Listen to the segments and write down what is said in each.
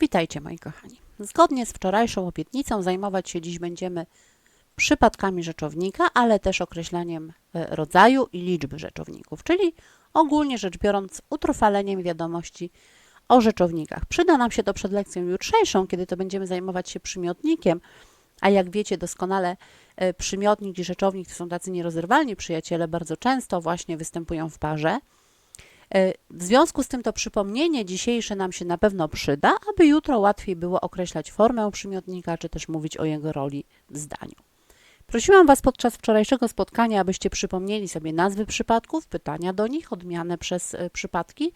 Witajcie moi kochani. Zgodnie z wczorajszą obietnicą zajmować się dziś będziemy przypadkami rzeczownika, ale też określaniem e, rodzaju i liczby rzeczowników, czyli ogólnie rzecz biorąc utrwaleniem wiadomości o rzeczownikach. Przyda nam się to przed lekcją jutrzejszą, kiedy to będziemy zajmować się przymiotnikiem, a jak wiecie doskonale e, przymiotnik i rzeczownik to są tacy nierozerwalni przyjaciele, bardzo często właśnie występują w parze. E, W związku z tym to przypomnienie dzisiejsze nam się na pewno przyda, aby jutro łatwiej było określać formę przymiotnika, czy też mówić o jego roli w zdaniu. Prosiłam Was podczas wczorajszego spotkania, abyście przypomnieli sobie nazwy przypadków, pytania do nich, odmianę przez e, przypadki,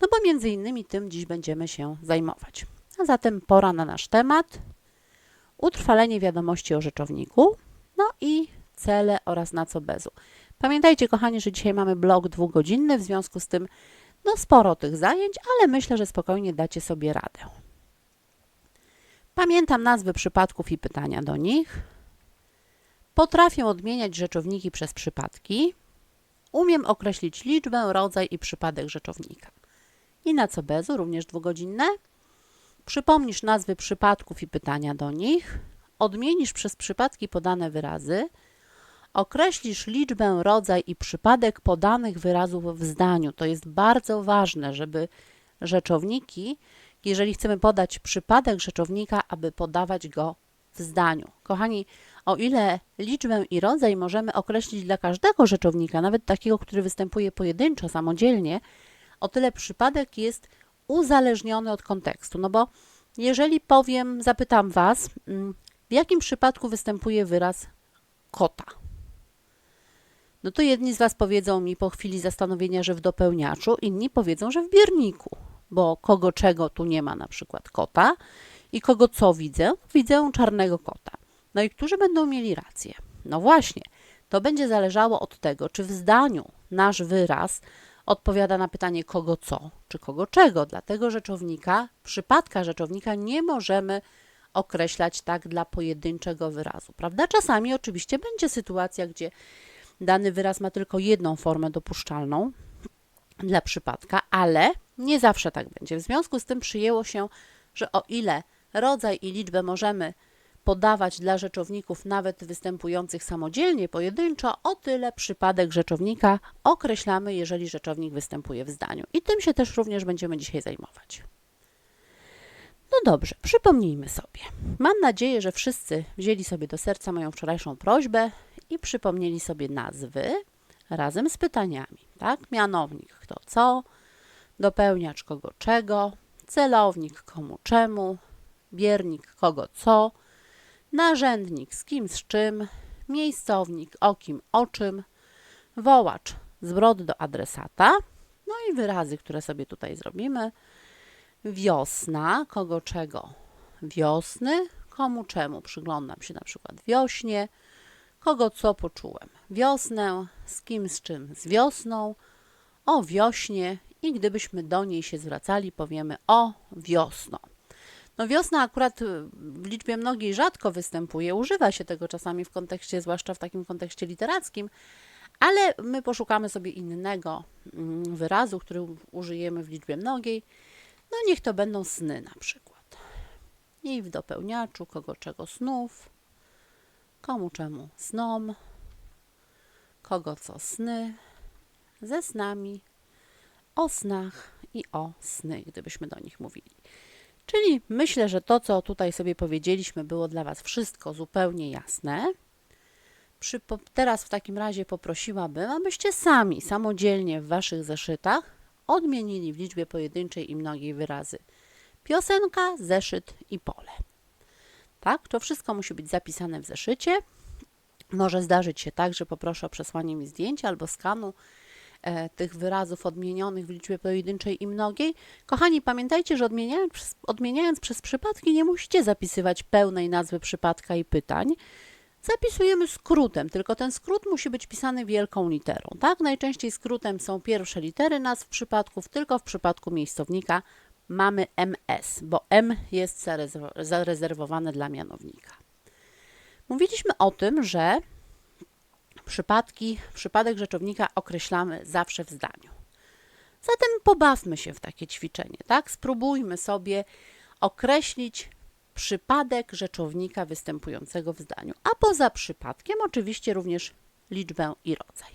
no bo między innymi tym dziś będziemy się zajmować. A zatem pora na nasz temat, utrwalenie wiadomości o rzeczowniku, no i cele oraz na co bezu. Pamiętajcie, kochani, że dzisiaj mamy blok dwugodzinny, w związku z tym no sporo tych zajęć, ale myślę, że spokojnie dacie sobie radę. Pamiętam nazwy przypadków i pytania do nich. Potrafię odmieniać rzeczowniki przez przypadki. Umiem określić liczbę, rodzaj i przypadek rzeczownika. I na co bezu, również dwugodzinne. Przypomnisz nazwy przypadków i pytania do nich. Odmienisz przez przypadki podane wyrazy. Określisz liczbę, rodzaj i przypadek podanych wyrazów w zdaniu. To jest bardzo ważne, żeby rzeczowniki, jeżeli chcemy podać przypadek rzeczownika, aby podawać go w zdaniu. Kochani, o ile liczbę i rodzaj możemy określić dla każdego rzeczownika, nawet takiego, który występuje pojedynczo, samodzielnie, o tyle przypadek jest uzależniony od kontekstu. No bo jeżeli powiem, zapytam Was, mm, w jakim przypadku występuje wyraz kota? No to jedni z Was powiedzą mi po chwili zastanowienia, że w dopełniaczu, inni powiedzą, że w bierniku, bo kogo czego tu nie ma, na przykład kota i kogo co widzę? Widzę czarnego kota. No i którzy będą mieli rację? No właśnie, to będzie zależało od tego, czy w zdaniu nasz wyraz odpowiada na pytanie kogo co, czy kogo czego. Dlatego rzeczownika, przypadka rzeczownika nie możemy określać tak dla pojedynczego wyrazu, prawda? Czasami oczywiście będzie sytuacja, gdzie dany wyraz ma tylko jedną formę dopuszczalną dla przypadka, ale nie zawsze tak będzie. W związku z tym przyjęło się, że o ile rodzaj i liczbę możemy podawać dla rzeczowników nawet występujących samodzielnie, pojedynczo, o tyle przypadek rzeczownika określamy, jeżeli rzeczownik występuje w zdaniu. I tym się też również będziemy dzisiaj zajmować. No dobrze, przypomnijmy sobie. Mam nadzieję, że wszyscy wzięli sobie do serca moją wczorajszą prośbę i przypomnieli sobie nazwy razem z pytaniami, tak? Mianownik kto co, dopełniacz kogo czego, celownik komu czemu, biernik kogo co, narzędnik z kim z czym, miejscownik o kim o czym, wołacz zwrot do adresata, no i wyrazy, które sobie tutaj zrobimy. Wiosna, kogo czego? Wiosny, komu czemu? Przyglądam się na przykład wiośnie, kogo co poczułem. Wiosnę, z kim z czym? Z wiosną, o wiośnie i gdybyśmy do niej się zwracali, powiemy o wiosno. No wiosna akurat y, w liczbie mnogiej rzadko występuje, używa się tego czasami w kontekście, zwłaszcza w takim kontekście literackim, ale my poszukamy sobie innego mm, wyrazu, który użyjemy w liczbie mnogiej. No niech to będą sny na przykład. I w dopełniaczu kogo czego snów, komu czemu snom, kogo co sny, ze snami, o snach i o sny, gdybyśmy do nich mówili. Czyli myślę, że to, co tutaj sobie powiedzieliśmy, było dla Was wszystko zupełnie jasne. Teraz w takim razie poprosiłabym, abyście sami, samodzielnie w Waszych zeszytach odmienili w liczbie pojedynczej i mnogiej wyrazy piosenka, zeszyt i pole. Tak, to wszystko musi być zapisane w zeszycie. Może zdarzyć się tak, że poproszę o przesłanie mi zdjęcia albo skanu e, tych wyrazów odmienionych w liczbie pojedynczej i mnogiej. Kochani, pamiętajcie, że odmieniając przez, odmieniając przez przypadki nie musicie zapisywać pełnej nazwy przypadka i pytań. Zapisujemy skrótem, tylko ten skrót musi być pisany wielką literą. Tak? Najczęściej skrótem są pierwsze litery nazw przypadków, tylko w przypadku miejscownika mamy MS, bo M jest zarezerw- zarezerwowane dla mianownika. Mówiliśmy o tym, że przypadki, przypadek rzeczownika określamy zawsze w zdaniu. Zatem pobawmy się w takie ćwiczenie, tak? Spróbujmy sobie określić przypadek rzeczownika występującego w zdaniu, a poza przypadkiem oczywiście również liczbę i rodzaj.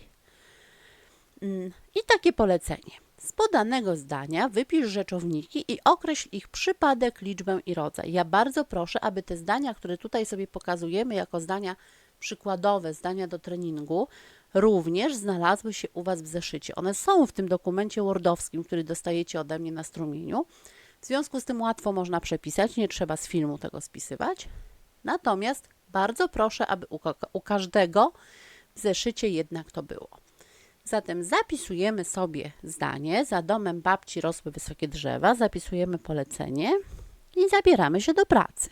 Mm, I takie polecenie. Z podanego zdania wypisz rzeczowniki i określ ich przypadek, liczbę i rodzaj. Ja bardzo proszę, aby te zdania, które tutaj sobie pokazujemy jako zdania przykładowe, zdania do treningu, również znalazły się u Was w zeszycie. One są w tym dokumencie wordowskim, który dostajecie ode mnie na strumieniu. W związku z tym łatwo można przepisać, nie trzeba z filmu tego spisywać. Natomiast bardzo proszę, aby u, u każdego w zeszycie jednak to było. Zatem zapisujemy sobie zdanie. Za domem babci rosły wysokie drzewa. Zapisujemy polecenie i zabieramy się do pracy.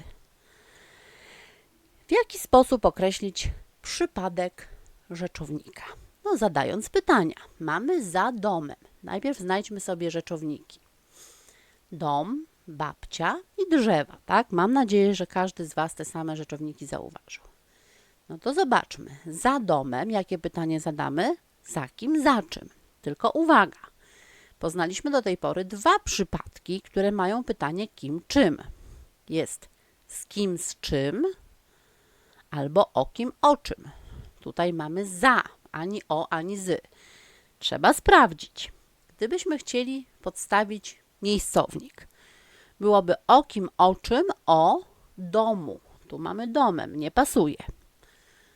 W jaki sposób określić przypadek rzeczownika? No, zadając pytania. Mamy za domem. Najpierw znajdźmy sobie rzeczowniki. Dom, babcia i drzewa, tak? Mam nadzieję, że każdy z Was te same rzeczowniki zauważył. No to zobaczmy. Za domem, jakie pytanie zadamy? Za kim, za czym? Tylko uwaga. Poznaliśmy do tej pory dwa przypadki, które mają pytanie kim, czym. Jest z kim, z czym, albo o kim, o czym. Tutaj mamy za, ani o, ani z. Trzeba sprawdzić. Gdybyśmy chcieli podstawić miejscownik, byłoby o kim, o czym, o domu. Tu mamy domem, nie pasuje.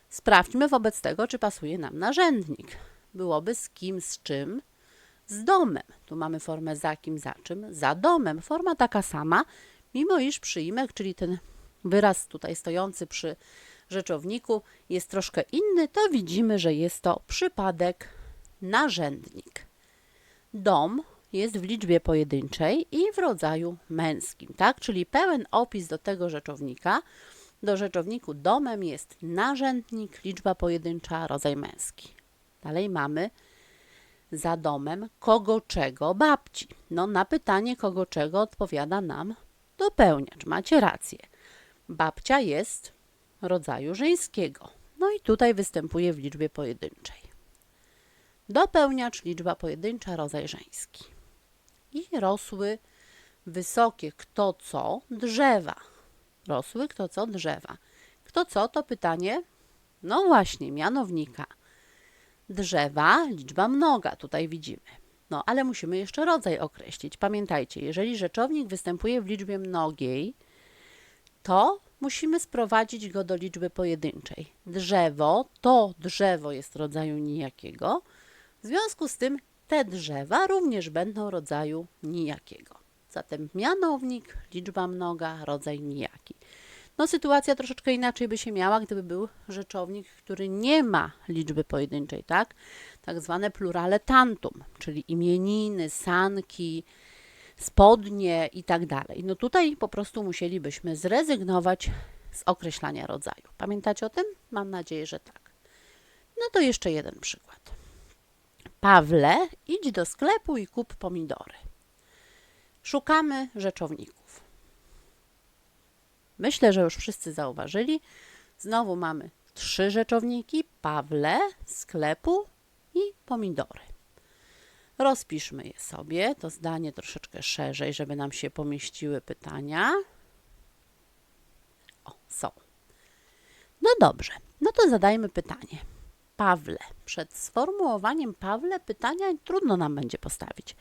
Sprawdźmy wobec tego, czy pasuje nam narzędnik. Byłoby z kim, z czym, z domem. Tu mamy formę za kim, za czym, za domem. Forma taka sama, mimo iż przyimek, czyli ten wyraz tutaj stojący przy rzeczowniku jest troszkę inny, to widzimy, że jest to przypadek narzędnik. Dom jest w liczbie pojedynczej i w rodzaju męskim, tak? Czyli pełen opis do tego rzeczownika. Do rzeczowniku domem jest narzędnik, liczba pojedyncza, rodzaj męski. Dalej mamy za domem kogo czego babci. No na pytanie kogo czego odpowiada nam dopełniacz. Macie rację. Babcia jest rodzaju żeńskiego. No i tutaj występuje w liczbie pojedynczej. Dopełniacz, liczba pojedyncza, rodzaj żeński. I rosły wysokie kto co drzewa. Rosły kto co drzewa. Kto co to pytanie? No właśnie, mianownika. Drzewa, liczba mnoga, tutaj widzimy. No ale musimy jeszcze rodzaj określić. Pamiętajcie, jeżeli rzeczownik występuje w liczbie mnogiej, to musimy sprowadzić go do liczby pojedynczej. Drzewo, to drzewo jest rodzaju nijakiego. W związku z tym te drzewa również będą rodzaju nijakiego. Zatem mianownik, liczba mnoga, rodzaj nijaki. No sytuacja troszeczkę inaczej by się miała, gdyby był rzeczownik, który nie ma liczby pojedynczej, tak? Tak zwane plurale tantum, czyli imieniny, sanki, spodnie i tak dalej. No tutaj po prostu musielibyśmy zrezygnować z określania rodzaju. Pamiętacie o tym? Mam nadzieję, że tak. No to jeszcze jeden przykład. Pawle, idź do sklepu i kup pomidory. Szukamy rzeczowników. Myślę, że już wszyscy zauważyli. Znowu mamy trzy rzeczowniki: Pawle, sklepu i pomidory. Rozpiszmy je sobie, to zdanie troszeczkę szerzej, żeby nam się pomieściły pytania. O, są. No dobrze, no to zadajmy pytanie. Pawle. Przed sformułowaniem Pawle pytania trudno nam będzie postawić.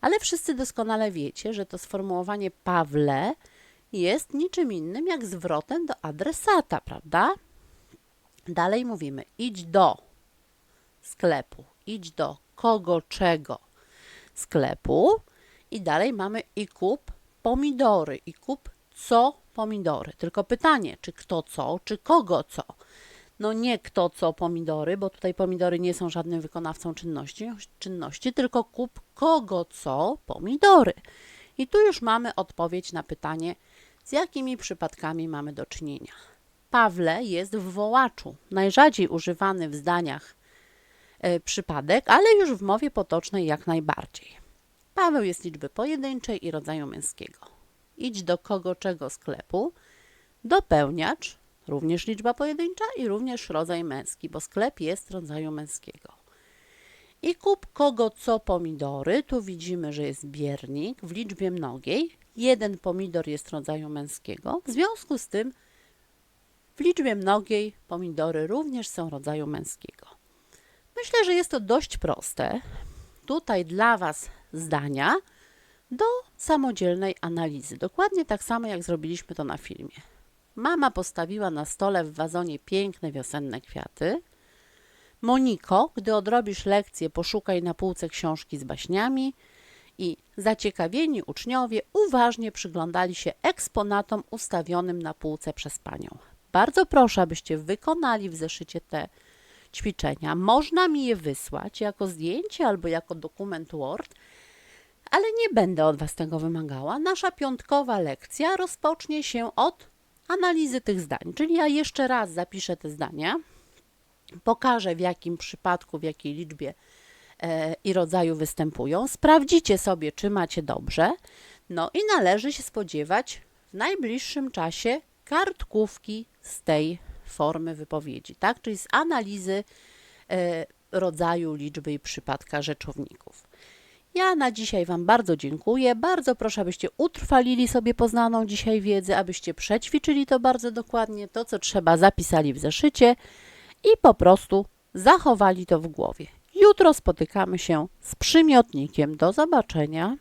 Ale wszyscy doskonale wiecie, że to sformułowanie Pawle jest niczym innym jak zwrotem do adresata, prawda? Dalej mówimy idź do sklepu, idź do kogo czego sklepu i dalej mamy i kup pomidory, i kup co pomidory. Tylko pytanie, czy kto co, czy kogo co. No nie kto co pomidory, bo tutaj pomidory nie są żadnym wykonawcą czynności, czynności, tylko kup kogo co pomidory. I tu już mamy odpowiedź na pytanie, z jakimi przypadkami mamy do czynienia. Pawle jest w wołaczu, najrzadziej używany w zdaniach e, przypadek, ale już w mowie potocznej jak najbardziej. Paweł jest liczby pojedynczej i rodzaju męskiego. Idź do kogo czego sklepu. Dopełniacz, również liczba pojedyncza i również rodzaj męski, bo sklep jest rodzaju męskiego. I kup kogo co pomidory. Tu widzimy, że jest biernik w liczbie mnogiej jeden pomidor jest rodzaju męskiego. W związku z tym w liczbie mnogiej pomidory również są rodzaju męskiego. Myślę, że jest to dość proste. Tutaj dla Was zdania do samodzielnej analizy. Dokładnie tak samo, jak zrobiliśmy to na filmie. Mama postawiła na stole w wazonie piękne wiosenne kwiaty. Moniko, gdy odrobisz lekcję, poszukaj na półce książki z baśniami i zaciekawieni uczniowie uważnie przyglądali się eksponatom ustawionym na półce przez panią. Bardzo proszę, abyście wykonali w zeszycie te ćwiczenia. Można mi je wysłać jako zdjęcie albo jako dokument Word, ale nie będę od Was tego wymagała. Nasza piątkowa lekcja rozpocznie się od analizy tych zdań, czyli ja jeszcze raz zapiszę te zdania, pokażę w jakim przypadku, w jakiej liczbie i rodzaju występują. Sprawdzicie sobie, czy macie dobrze. No i należy się spodziewać w najbliższym czasie kartkówki z tej formy wypowiedzi, tak? Czyli z analizy e, rodzaju, liczby i przypadka rzeczowników. Ja na dzisiaj Wam bardzo dziękuję. Bardzo proszę, abyście utrwalili sobie poznaną dzisiaj wiedzę, abyście przećwiczyli to bardzo dokładnie, to co trzeba zapisali w zeszycie i po prostu zachowali to w głowie. Jutro spotykamy się z przymiotnikiem. Do zobaczenia.